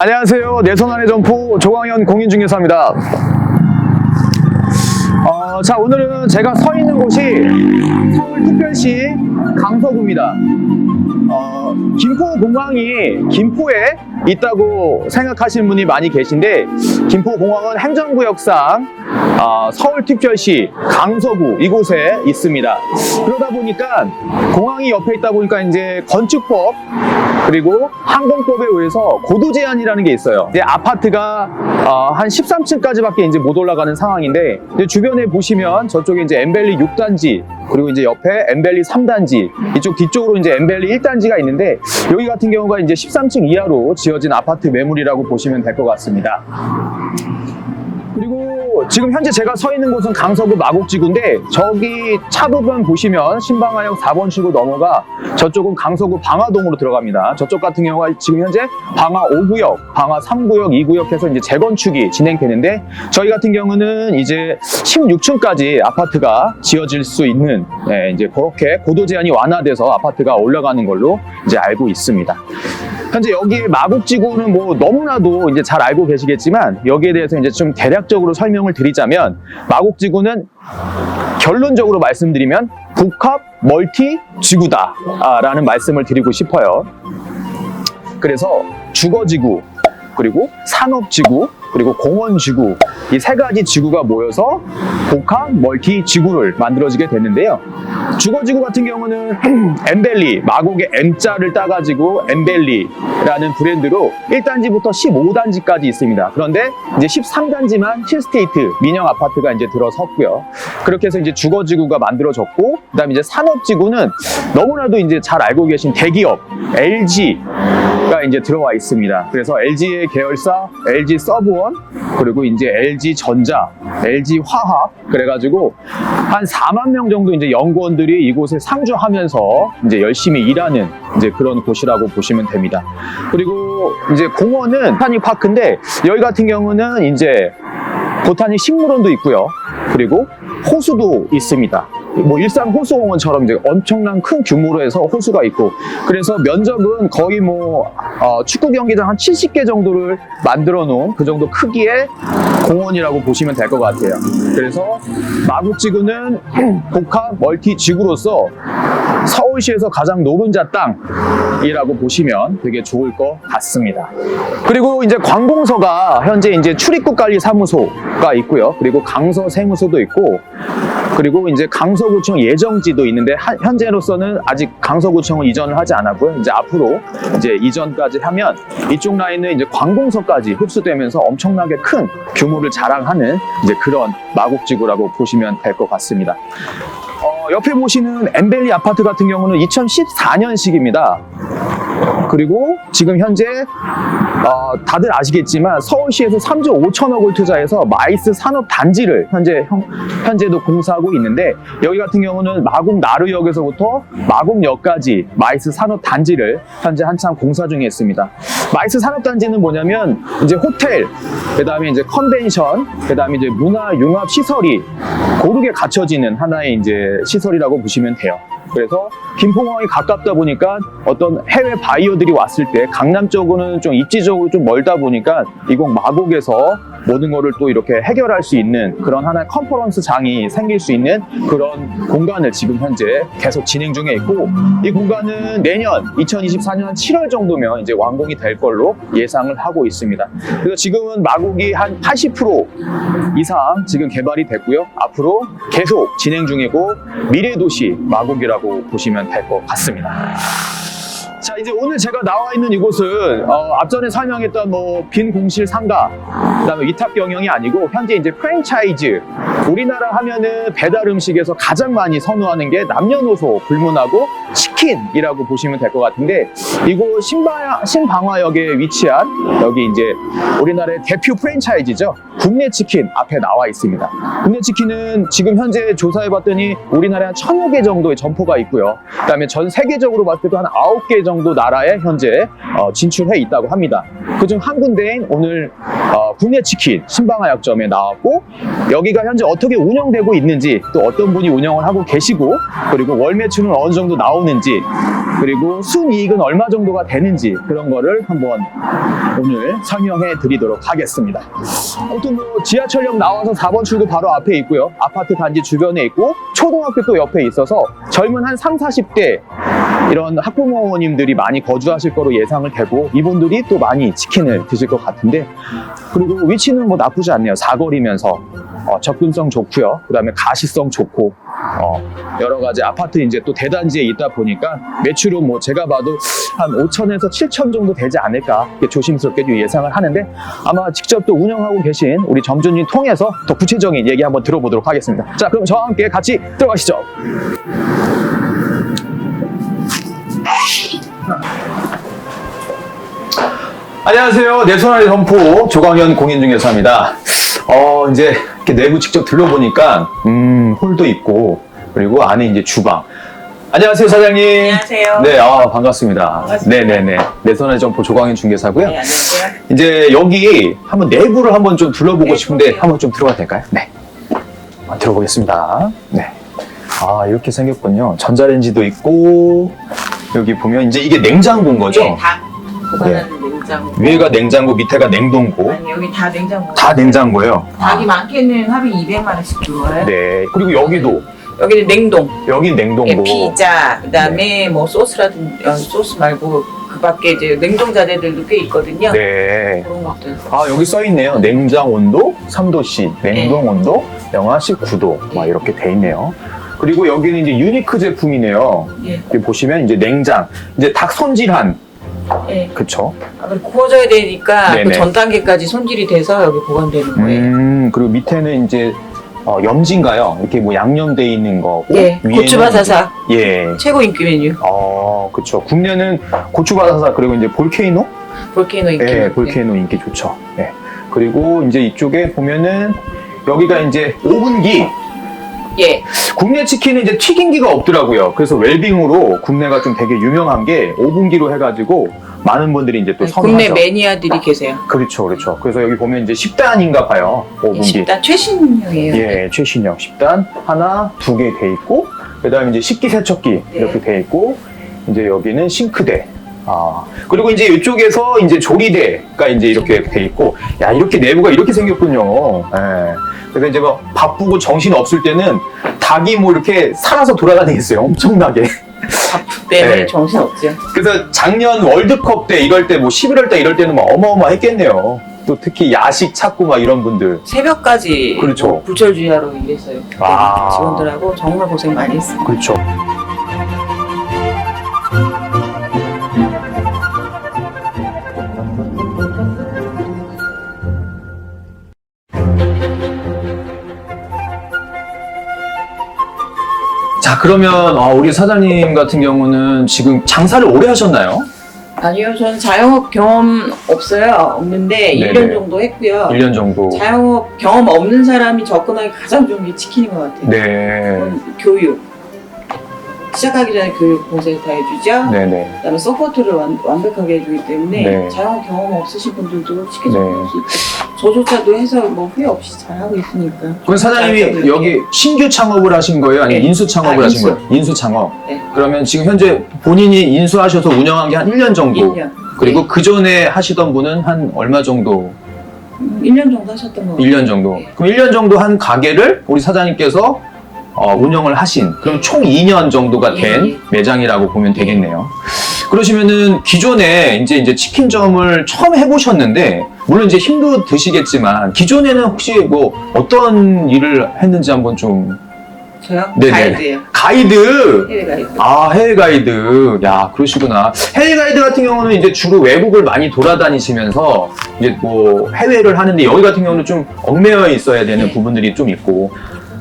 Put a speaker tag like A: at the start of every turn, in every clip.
A: 안녕하세요. 내손안의 점포 조광현 공인중개사입니다. 어, 자, 오늘은 제가 서 있는 곳이 서울특별시 강서구입니다. 어, 김포 공항이 김포에 있다고 생각하시는 분이 많이 계신데 김포 공항은 행정구역상 어, 서울특별시 강서구 이곳에 있습니다. 그러다 보니까 공항이 옆에 있다 보니까 이제 건축법 그리고 항공법에 의해서 고도 제한이라는 게 있어요. 이제 아파트가 어, 한 13층까지밖에 이제 못 올라가는 상황인데 이제 주변에 보시면 저쪽에 이제 엠벨리 6단지 그리고 이제 옆에 엠벨리 3단지 이쪽 뒤쪽으로 이제 엠벨리 1단지가 있는데 여기 같은 경우가 이제 13층 이하로 지어진 아파트 매물이라고 보시면 될 것 같습니다. 그리고 지금 현재 제가 서 있는 곳은 강서구 마곡지구인데 저기 차 부분 보시면 신방화역 4번 출구 넘어가 저쪽은 강서구 방화동으로 들어갑니다. 저쪽 같은 경우가 지금 현재 방화 5구역, 방화 3구역, 2구역 해서 이제 재건축이 진행되는데 저희 같은 경우는 이제 16층까지 아파트가 지어질 수 있는 네, 이제 그렇게 고도 제한이 완화돼서 아파트가 올라가는 걸로 이제 알고 있습니다. 현재 여기에 마곡지구는 뭐 너무나도 이제 잘 알고 계시겠지만 여기에 대해서 이제 좀 대략적으로 설명을 드리자면 마곡지구는 결론적으로 말씀드리면 복합 멀티 지구다라는 말씀을 드리고 싶어요. 그래서 주거지구 그리고 산업지구 그리고 공원 지구 이 세 가지 지구가 모여서 복합 멀티 지구를 만들어지게 됐는데요. 주거 지구 같은 경우는 엠벨리 마곡의 M자를 따가지고 엠벨리라는 브랜드로 1단지부터 15단지까지 있습니다. 그런데 이제 13단지만 힐스테이트 민영 아파트가 이제 들어섰고요. 그렇게 해서 이제 주거 지구가 만들어졌고 그다음에 이제 산업 지구는 너무나도 이제 잘 알고 계신 대기업 LG 가 이제 들어와 있습니다. 그래서 LG의 계열사 LG 서브원 그리고 이제 LG 전자, LG 화학 그래가지고 한 4만 명 정도 이제 연구원들이 이곳에 상주하면서 이제 열심히 일하는 이제 그런 곳이라고 보시면 됩니다. 그리고 이제 공원은 보타닉 파크인데 여기 같은 경우는 이제 보타닉 식물원도 있고요. 그리고 호수도 있습니다. 뭐 일산 호수공원처럼 이제 엄청난 큰 규모로 해서 호수가 있고 그래서 면적은 거의 뭐 어, 축구 경기장 한 70개 정도를 만들어 놓은 그 정도 크기의 공원이라고 보시면 될 것 같아요. 그래서 마곡지구는 복합 멀티 지구로서 서울시에서 가장 노른자 땅이라고 보시면 되게 좋을 것 같습니다. 그리고 이제 관공서가 현재 이제 출입국 관리 사무소가 있고요. 그리고 강서 세무서도 있고 그리고 이제 강서구청 예정지도 있는데 한- 현재로서는 아직 강서구청은 이전을 하지 않았고요. 이제 앞으로 이제 이전까지 하면 이쪽 라인은 이제 관공서까지 흡수되면서 엄청나게 큰 규모를 자랑하는 이제 그런 마곡지구라고 보시면 될 것 같습니다. 어, 옆에 보시는 엠벨리 아파트 같은 경우는 2014년식입니다. 그리고 지금 현재 어, 다들 아시겠지만 서울시에서 3조 5천억을 투자해서 마이스 산업 단지를 현재 형- 현재도 공사하고 있는데 여기 같은 경우는 마곡 나루역에서부터 마곡역까지 마이스 산업 단지를 현재 한참 공사 중에 있습니다. 마이스 산업 단지는 뭐냐면 이제 호텔, 그다음에 이제 컨벤션, 그다음에 이제 문화 융합 시설이 고르게 갖춰지는 하나의 이제 시설이라고 보시면 돼요. 그래서 김포공항이 가깝다 보니까 어떤 해외 바이어들이 왔을 때 강남 쪽으로는 좀 입지적으로 좀 멀다 보니까 이곳 마곡에서 모든 거를 또 이렇게 해결할 수 있는 그런 하나의 컨퍼런스 장이 생길 수 있는 그런 공간을 지금 현재 계속 진행 중에 있고 이 공간은 내년 2024년 7월 정도면 이제 완공이 될 걸로 예상을 하고 있습니다. 그래서 지금은 마곡이 한 80% 이상 지금 개발이 됐고요. 앞으로 계속 진행 중이고 미래 도시 마곡이라고 보시면 될 것 같습니다. 자 이제 오늘 제가 나와 있는 이곳은 어, 앞전에 설명했던 뭐 빈 공실 상가 그다음에 위탁 경영이 아니고 현재 이제 프랜차이즈. 우리나라 하면은 배달 음식에서 가장 많이 선호하는 게 남녀노소 불문하고 치킨이라고 보시면 될 것 같은데 이곳 신방, 신방화역에 위치한 여기 이제 우리나라의 대표 프랜차이즈죠. 국내 치킨 앞에 나와 있습니다. 국내 치킨은 지금 현재 조사해 봤더니 우리나라에 한 천여 개 정도의 점포가 있고요. 그다음에 전 세계적으로 봤을 때도 한 아홉 개 정도 나라에 현재 어, 진출해 있다고 합니다. 그중 한 군데인 오늘 어, 국내 치킨 신방화약점에 나왔고 여기가 현재 어떻게 운영되고 있는지 또 어떤 분이 운영을 하고 계시고 그리고 월 매출은 어느 정도 나오는지 그리고 순이익은 얼마 정도가 되는지 그런 거를 한번 오늘 설명해 드리도록 하겠습니다. 아무튼 뭐 지하철역 나와서 4번 출구 바로 앞에 있고요. 아파트 단지 주변에 있고 초등학교 또 옆에 있어서 젊은 한 3, 40대 이런 학부모님들이 많이 거주하실 거로 예상을 되고 이분들이 또 많이 치킨을 드실 것 같은데 그리고 위치는 뭐 나쁘지 않네요. 사거리면서 어, 접근성 좋고요. 그다음에 가시성 좋고 어, 여러 가지 아파트 이제 또 대단지에 있다 보니까 매출은 뭐 제가 봐도 한 5천에서 7천 정도 되지 않을까 조심스럽게 좀 예상을 하는데 아마 직접 또 운영하고 계신 우리 점주님 통해서 더 구체적인 얘기 한번 들어보도록 하겠습니다. 자, 그럼 저와 함께 같이 들어가시죠. 안녕하세요. 내 손아래 점포 조광현 공인중개사입니다. 어, 이제 이렇게 내부 직접 들러보니까, 음, 홀도 있고, 그리고 안에 이제 주방. 안녕하세요, 사장님.
B: 안녕하세요.
A: 네, 아, 반갑습니다.
B: 반갑습니다.
A: 네네네. 내 손아래 점포 조광현 중개사고요.
B: 네, 안녕하세요.
A: 이제 여기 한번 내부를 한번 좀 둘러보고
B: 네,
A: 싶은데. 한번 좀 들어가도 될까요? 네. 한번 들어보겠습니다. 네. 아, 이렇게 생겼군요. 전자레인지도 있고, 여기 보면 이제 이게 냉장고인 거죠?
B: 네, 다 보관하는 냉장고.
A: 위에가 냉장고, 밑에가 냉동고.
B: 아니 여기 다 냉장고.
A: 다 냉장고예요.
B: 닭이 많게는 하루에 200만 원씩 들어와요.
A: 네. 그리고 여기도
B: 여기는 냉동.
A: 여기 냉동고.
B: 예, 피자, 그다음에 뭐 소스라든 어, 소스 말고 그밖에 이제 냉동 자재들도 꽤 있거든요.
A: 네.
B: 그런 것들.
A: 아 여기 써 있네요. 냉장 온도 3도씨, 냉동
B: 네.
A: 온도 영하 19도. 막 이렇게 돼 있네요. 그리고 여기는 이제 유니크 제품이네요.
B: 예.
A: 여기 보시면 이제 냉장, 이제 닭 손질한,
B: 예.
A: 그쵸?
B: 아, 구워져야 되니까
A: 네네.
B: 그 전 단계까지 손질이 돼서 여기 보관되는 거예요.
A: 음, 그리고 밑에는 이제 어, 염지인가요? 이렇게 뭐 양념돼 있는 거고.
B: 예.
A: 위에는
B: 고추바사사
A: 예.
B: 최고 인기 메뉴.
A: 어, 그쵸. 국내는 고추바사사 그리고 이제 볼케이노?
B: 볼케이노 인기
A: 네,
B: 메뉴.
A: 볼케이노 인기 좋죠. 네. 그리고 이제 이쪽에 보면은 여기가 이제 오븐기.
B: 예.
A: 국내 치킨은 이제 튀김기가 없더라고요. 그래서 웰빙으로 국내가 좀 되게 유명한 게 오븐기로 해가지고 많은 분들이 이제 또
B: 네, 국내
A: 선호하죠.
B: 매니아들이 계세요.
A: 그렇죠, 그렇죠. 그래서 여기 보면 이제 10단인가 봐요. 오븐기.
B: 10단 최신형이에요.
A: 예, 최신형 10단 하나, 두 개 돼 있고, 그 다음에 이제 식기 세척기
B: 네.
A: 이렇게 돼 있고, 이제 여기는 싱크대. 아, 그리고 이제 이쪽에서 이제 조리대가 이제 이렇게 돼 있고, 야, 이렇게 내부가 이렇게 생겼군요. 예. 그래서 이제 뭐 바쁘고 정신 없을 때는 닭이 뭐 이렇게 살아서 돌아다니겠어요. 엄청나게.
B: 때문에
A: 네.
B: 정신 없죠.
A: 그래서 작년 월드컵 때 이럴 때 뭐 11월 때 이럴 때는 뭐 어마어마했겠네요. 또 특히 야식 찾고 막 이런 분들.
B: 새벽까지
A: 그렇죠.
B: 뭐 불철주야로 일했어요. 그때
A: 아.
B: 직원들하고 정말 고생 많이 했어요.
A: 그렇죠. 자, 그러면 아, 우리 사장님 같은 경우는 지금 장사를 오래 하셨나요?
B: 아니요, 저는 자영업 경험 없어요. 없는데
A: 네네.
B: 1년 정도 했고요.
A: 1년 정도.
B: 자영업 경험 없는 사람이 접근하기 가장 좋은 게 치킨인 것 같아요.
A: 네.
B: 그건 교육. 시작하기 전에 교육 봉사를 다 해주죠.
A: 네네.
B: 그다음에 서포트를 완, 완벽하게 해주기 때문에
A: 네.
B: 자영업 경험 없으신 분들도 치킨
A: 네.
B: 접근할 수 있고 저조차도 해서 뭐 후회 없이 잘 하고 있으니까.
A: 그럼 사장님이
B: 알겠습니다.
A: 여기 신규 창업을 하신 거예요? 아니면
B: 네.
A: 인수 창업을
B: 아,
A: 하신
B: 인수.
A: 거예요? 인수 창업.
B: 네.
A: 그러면 지금 현재 본인이 인수하셔서 운영한 게 한 1년 정도.
B: 1년.
A: 그리고 그 전에 하시던 분은 한 얼마 정도?
B: 음, 1년 정도 하셨던 것 같아요.
A: 1년 정도.
B: 네.
A: 그럼 1년 정도 한 가게를 우리 사장님께서 어, 운영을 하신 그럼 총 2년 정도가 된
B: 예, 예.
A: 매장이라고 보면 되겠네요. 그러시면은 기존에 이제 이제 치킨점을 처음 해보셨는데 물론 이제 힘도 드시겠지만 기존에는 혹시 뭐 어떤 일을 했는지 한번 좀
B: 저요?
A: 네네.
B: 가이드예요.
A: 가이드
B: 해외 가이드.
A: 아, 해외 가이드. 야, 그러시구나. 해외 가이드 같은 경우는 이제 주로 외국을 많이 돌아다니시면서 이제 뭐 해외를 하는데 여기 같은 경우는 좀 얽매여 있어야 되는
B: 네.
A: 부분들이 좀 있고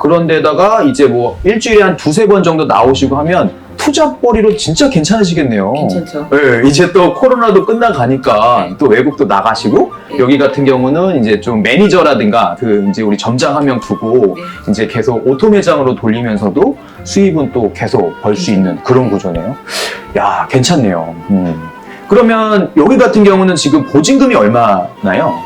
A: 그런데다가 이제 뭐 일주일에 한 두세 번 정도 나오시고 하면 투자벌이로 진짜 괜찮으시겠네요.
B: 괜찮죠?
A: 네, 이제 또 코로나도 끝나가니까
B: 네.
A: 또 외국도 나가시고
B: 네.
A: 여기 같은 경우는 이제 좀 매니저라든가 그 이제 우리 점장 한 명 두고
B: 네.
A: 이제 계속 오토 매장으로 돌리면서도 수입은 또 계속 벌 수 있는 그런 구조네요. 야, 괜찮네요. 음. 그러면 여기 같은 경우는 지금 보증금이 얼마나요?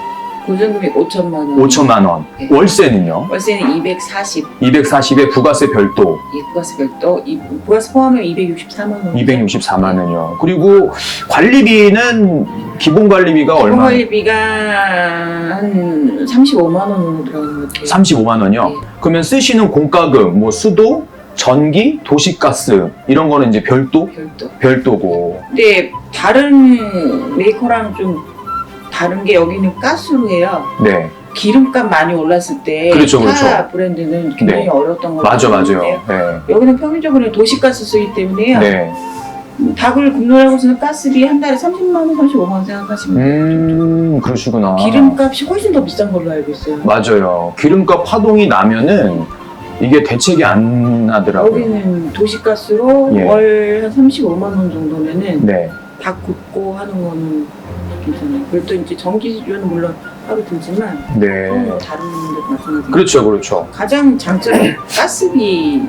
B: 보증금이 5천만 원.
A: 5천만 원.
B: 네.
A: 월세는요?
B: 월세는 240.
A: 240에 부가세 별도
B: 예, 부가세 별도. 이 부가세 포함하면 264만 원.
A: 264만 원이요. 그리고 관리비는 기본 관리비가 얼마?
B: 관리비가 한 35만 원 들어가는 것 같아요.
A: 35만 원이요.
B: 네.
A: 그러면 쓰시는 공과금, 뭐 수도, 전기, 도시가스 이런 거는 이제 별도
B: 별도.
A: 별도고.
B: 근데 다른 메이커랑 좀 다른 게 여기는 가스로 해요.
A: 네,
B: 기름값 많이 올랐을 때
A: 그렇죠,
B: 타
A: 그렇죠.
B: 브랜드는 굉장히
A: 네.
B: 어려웠던 걸로
A: 맞아, 맞아요. 네,
B: 여기는 평균적으로 도시가스 쓰기 때문에요.
A: 네.
B: 닭을 굽느라고서는 가스비 한 달에 30만 원, 35만 원 생각하시면 돼요.
A: 음, 그러시구나.
B: 기름값이 훨씬 더 비싼 걸로 알고 있어요.
A: 맞아요. 기름값 파동이 나면은 이게 대책이 안 나더라고요.
B: 여기는 도시가스로
A: 예.
B: 월 한 35만 원 정도면은
A: 네,
B: 닭 굽고 하는 거는 괜찮아요. 별도 이제 전기료는 물론 따로 들지만
A: 네.
B: 또뭐 다른 데도 마찬가지.
A: 그렇죠, 그렇죠.
B: 가장 장점이 가스비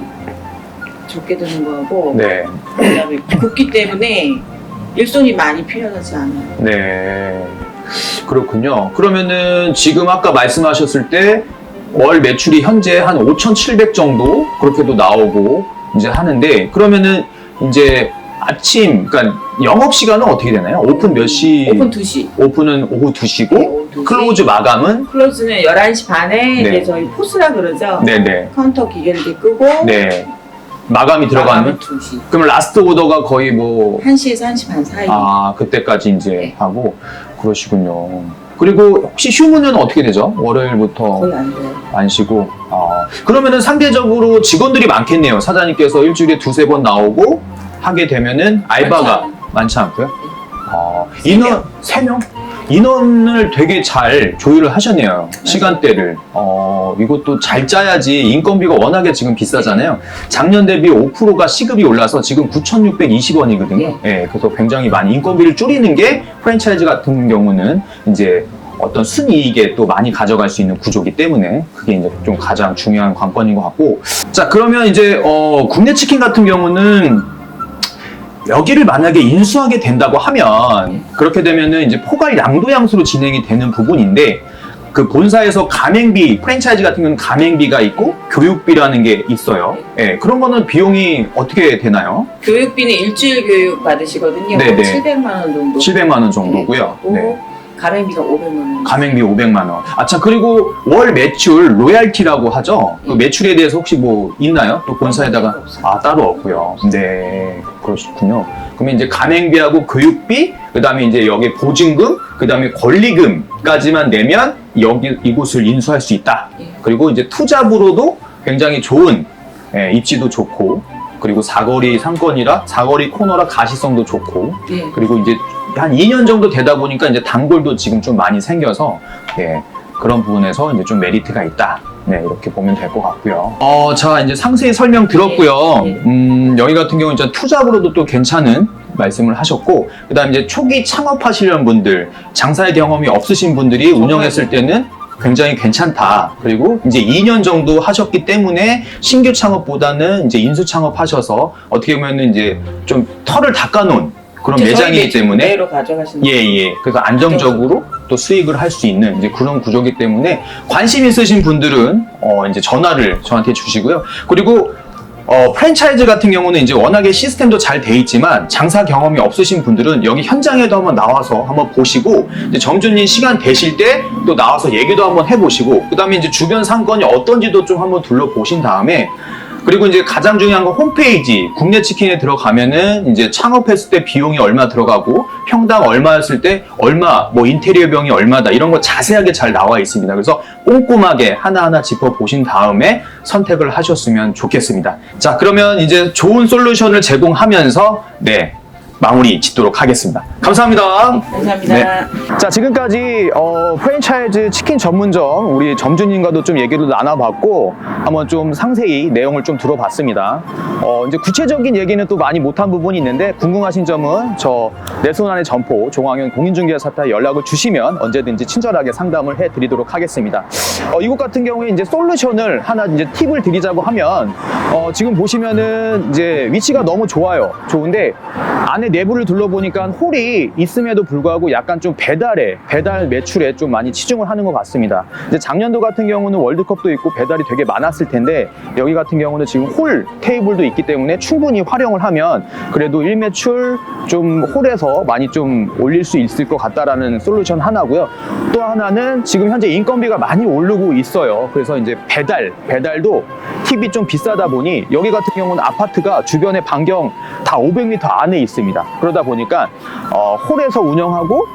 B: 적게 드는 거하고
A: 네,
B: 그다음에 굽기 때문에 일손이 많이 필요하지 않아요.
A: 네. 그렇군요. 그러면은 지금 아까 말씀하셨을 때 월 매출이 현재 한 5,700 정도 그렇게도 나오고 이제 하는데 그러면은 이제 아침 그러니까 영업 시간은 어떻게 되나요? 오픈 몇 시?
B: 오픈 2시.
A: 오픈은 오후 2시고
B: 오후 2시.
A: 클로즈 마감은
B: 클로즈는 11시 반에
A: 네.
B: 이제 저희 포스라 그러죠.
A: 네 네
B: 카운터 기계를 이렇게 끄고
A: 네 마감이 들어가는
B: 마감은 2시.
A: 그럼 라스트 오더가 거의 뭐
B: 1시에서 1시 반 사이.
A: 아, 그때까지 이제
B: 네.
A: 하고 그러시군요. 그리고 혹시 휴무는 어떻게 되죠? 월요일부터
B: 거의 안 돼요.
A: 안 쉬고. 아, 그러면은 상대적으로 직원들이 많겠네요. 사장님께서 일주일에 두세 번 나오고 하게 되면은 알바가
B: 많지
A: 않고요. 아,
B: 세
A: 인원
B: 명.
A: 세 명? 인원을 되게 잘 조율을 하셨네요. 시간대를. 어, 이것도 잘 짜야지 인건비가 워낙에 지금 비싸잖아요. 작년 대비 5%가 시급이 올라서 지금 9,620원이거든요. 예, 그래서 굉장히 많이 인건비를 줄이는 게 프랜차이즈 같은 경우는 이제 어떤 순이익에 또 많이 가져갈 수 있는 구조기 때문에 그게 이제 좀 가장 중요한 관건인 것 같고. 자, 그러면 이제, 어, 국내 치킨 같은 경우는 여기를 만약에 인수하게 된다고 하면 그렇게 되면은 이제 포괄 양도양수로 진행이 되는 부분인데 그 본사에서 가맹비 프랜차이즈 같은 경우는 가맹비가 있고 교육비라는 게 있어요. 예, 그런 거는 비용이 어떻게 되나요?
B: 교육비는 일주일 교육 받으시거든요.
A: 네네.
B: 700만 원 정도.
A: 700만 원 정도고요.
B: 네.
A: 네.
B: 가맹비가 500만 원.
A: 가맹비 500만 원. 아참 그리고 월 매출 로얄티라고 하죠. 그 매출에 대해서 혹시 뭐 있나요? 또 본사에다가. 아 따로 없고요. 네 그러시군요. 그러면 이제 가맹비하고 교육비, 그다음에 이제 여기 보증금, 그다음에 권리금까지만 내면 여기 이곳을 인수할 수 있다.
B: 예.
A: 그리고 이제 투잡으로도 굉장히 좋은 예, 입지도 좋고 그리고 사거리 상권이라 사거리 코너라 가시성도 좋고
B: 네.
A: 그리고 이제 한 2년 정도 되다 보니까 이제 단골도 지금 좀 많이 생겨서 예, 그런 부분에서 이제 좀 메리트가 있다. 네, 이렇게 보면 될 것 같고요. 어, 자, 이제 상세히 설명 들었고요.
B: 네, 네.
A: 음, 여기 같은 경우는 이제 투잡으로도 또 괜찮은 말씀을 하셨고, 그 다음 이제 초기 창업하시려는 분들, 장사의 경험이 없으신 분들이 운영했을 때는 굉장히 괜찮다. 그리고 이제 2년 정도 하셨기 때문에 신규 창업보다는 이제 인수 창업하셔서 어떻게 보면 이제 좀 털을 닦아놓은 그런
B: 저희
A: 매장이기
B: 매출
A: 때문에
B: 그대로 가져가시는
A: 예, 예. 그래서 안정적으로 또 수익을 할 수 있는 이제 그런 구조기 때문에 관심 있으신 분들은 어, 이제 전화를 저한테 주시고요. 그리고 어, 프랜차이즈 같은 경우는 이제 워낙에 시스템도 잘 돼 있지만 장사 경험이 없으신 분들은 여기 현장에도 한번 나와서 한번 보시고 이제 점주님 시간 되실 때 또 나와서 얘기도 한번 해보시고 그 다음에 이제 주변 상권이 어떤지도 좀 한번 둘러보신 다음에 그리고 이제 가장 중요한 건 홈페이지 국내 치킨에 들어가면은 이제 창업했을 때 비용이 얼마 들어가고 평당 얼마였을 때 얼마 뭐 인테리어 비용이 얼마다 이런 거 자세하게 잘 나와 있습니다. 그래서 꼼꼼하게 하나하나 짚어 보신 다음에 선택을 하셨으면 좋겠습니다. 자, 그러면 이제 좋은 솔루션을 제공하면서 네. 마무리 짓도록 하겠습니다. 감사합니다.
B: 감사합니다.
A: 네. 자, 지금까지 어, 프랜차이즈 치킨 전문점 우리 점주님과도 좀 얘기를 나눠봤고 한번 좀 상세히 내용을 좀 들어봤습니다. 어, 이제 구체적인 얘기는 또 많이 못한 부분이 있는데 궁금하신 점은 저 내 손 안의 점포 종황현 공인중개사타에 연락을 주시면 언제든지 친절하게 상담을 해드리도록 하겠습니다. 어, 이곳 같은 경우에 이제 솔루션을 하나 이제 팁을 드리자고 하면 어, 지금 보시면은 이제 위치가 너무 좋아요. 좋은데 안에 내부를 둘러보니까 홀이 있음에도 불구하고 약간 좀 배달에 배달 매출에 좀 많이 치중을 하는 것 같습니다. 이제 작년도 같은 경우는 월드컵도 있고 배달이 되게 많았을 텐데 여기 같은 경우는 지금 홀 테이블도 있기 때문에 충분히 활용을 하면 그래도 일매출 좀 홀에서 많이 좀 올릴 수 있을 것 같다라는 솔루션 하나고요. 또 하나는 지금 현재 인건비가 많이 오르고 있어요. 그래서 이제 배달 배달도 팁이 좀 비싸다 보니 여기 같은 경우는 아파트가 주변에 반경 다 500m 안에 있습니다. 그러다 보니까 어, 홀에서 운영하고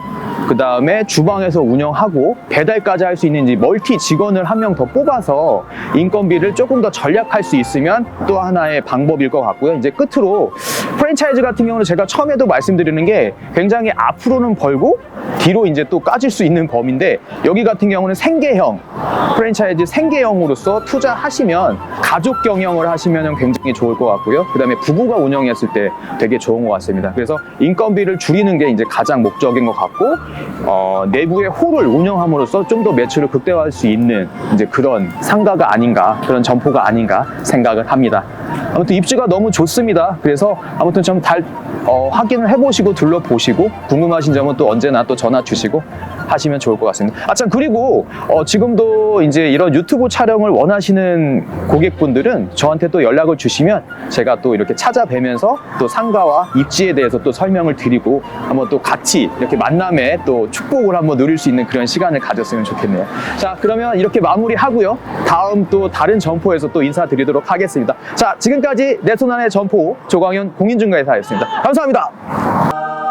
A: 그 다음에 주방에서 운영하고 배달까지 할 수 있는 이 멀티 직원을 한 명 더 뽑아서 인건비를 조금 더 절약할 수 있으면 또 하나의 방법일 것 같고요. 이제 끝으로 프랜차이즈 같은 경우는 제가 처음에도 말씀드리는 게 굉장히 앞으로는 벌고 뒤로 이제 또 까질 수 있는 범인데 여기 같은 경우는 생계형 프랜차이즈 생계형으로서 투자하시면 가족 경영을 하시면 굉장히 좋을 것 같고요. 그 다음에 부부가 운영했을 때 되게 좋은 것 같습니다. 그래서 인건비를 줄이는 게 이제 가장 목적인 것 같고 어, 내부의 홀을 운영함으로써 좀 더 매출을 극대화할 수 있는 이제 그런 상가가 아닌가 그런 점포가 아닌가 생각을 합니다. 아무튼 입지가 너무 좋습니다. 그래서 아무튼 좀 달, 어, 확인을 해보시고 둘러보시고 궁금하신 점은 또 언제나 또 전화 주시고 하시면 좋을 것 같습니다. 아, 참, 그리고 어, 지금도 이제 이런 유튜브 촬영을 원하시는 고객분들은 저한테 또 연락을 주시면 제가 또 이렇게 찾아뵈면서 또 상가와 입지에 대해서 또 설명을 드리고 한번 또 같이 이렇게 만남에 또 축복을 한번 누릴 수 있는 그런 시간을 가졌으면 좋겠네요. 자, 그러면 이렇게 마무리하고요. 다음 또 다른 점포에서 또 인사드리도록 하겠습니다. 자, 지금까지 내 손 안의 점포 조광현 공인중개사였습니다. 감사합니다.